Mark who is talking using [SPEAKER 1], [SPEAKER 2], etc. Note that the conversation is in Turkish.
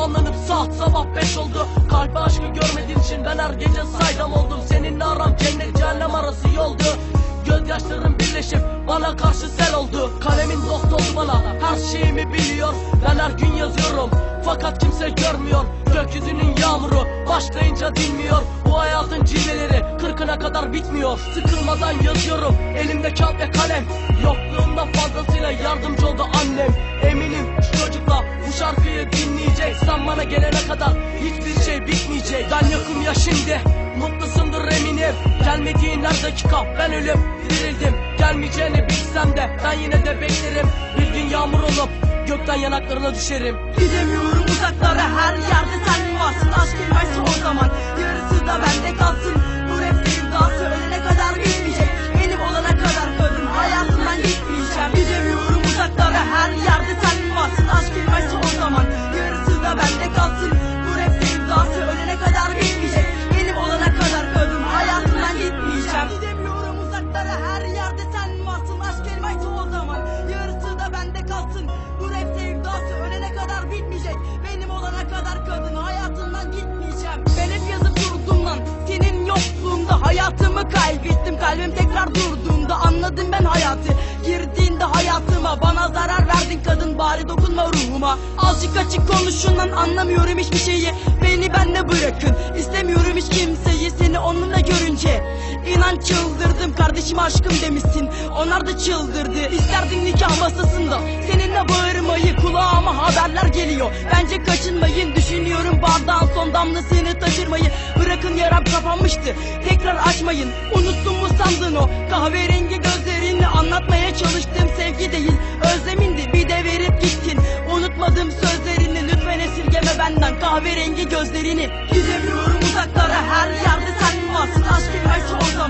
[SPEAKER 1] Dumanlanıp saat sabah beş oldu. Kalbe aşkı görmediğin için ben her gece saydam oldum. Seninle aram cennet cehennem arası yoldu. Gözyaşlarım birleşip bana karşı sel oldu. Kalemin dost oldu bana her şeyimi biliyor. Ben her gün yazıyorum fakat kimse görmüyor. Gökyüzünün yağmuru başlayınca dinmiyor. Bu hayatın cilveleri kırkına kadar bitmiyor. Sıkılmadan yazıyorum elimde kağıt ve kalem. Yokluğumda fazlasıyla yardımcı oldu annem bu şarkıyı dinleyecek bana gelene kadar hiçbir şey bitmeyecek. Ben yokum ya şimdi mutlusundur eminim Gelmediğin her dakika ben ölüp dirildim. Gelmeyeceğini bilsem de ben yine de beklerim. Bir gün yağmur olup gökten yanaklarına düşerim.
[SPEAKER 2] Gidemiyorum uzaklara her yerde her yerde sen varsın Aşk kelimesi o zaman. Yarısı da bende kalsın. Bu rap sevdası ölene kadar bitmeyecek. Benim hayatımı kaybettim. Kalbim tekrar durduğunda anladım ben hayatı. Girdiğinde hayatıma bana zarar verdin kadın. Bari dokunma ruhuma. Azıcık açık konuşun lan anlamıyorum hiçbir şeyi. Beni benle bırakın. İstemiyorum hiç kimseyi seni onunla görünce. İnan çıldırdım kardeşim aşkım demişsin. Onlar da çıldırdı. İsterdim nikah masasında. Seninle bağırmayı kulağıma haberler geliyor. Bence kaçınmayın düşünüyorum bardağın son damlasını taşırmayı yaram kapanmıştı. Tekrar açmayın unuttun mu sandın o? Kahverengi gözlerinle anlatmaya çalıştım Sevgi değil özlemindi bir de verip gittin. Unutmadım sözlerini lütfen esirgeme benden Kahverengi gözlerini. Gidemiyorum uzaklara her yerde sen varsın. Aşk bilmezse o zaman.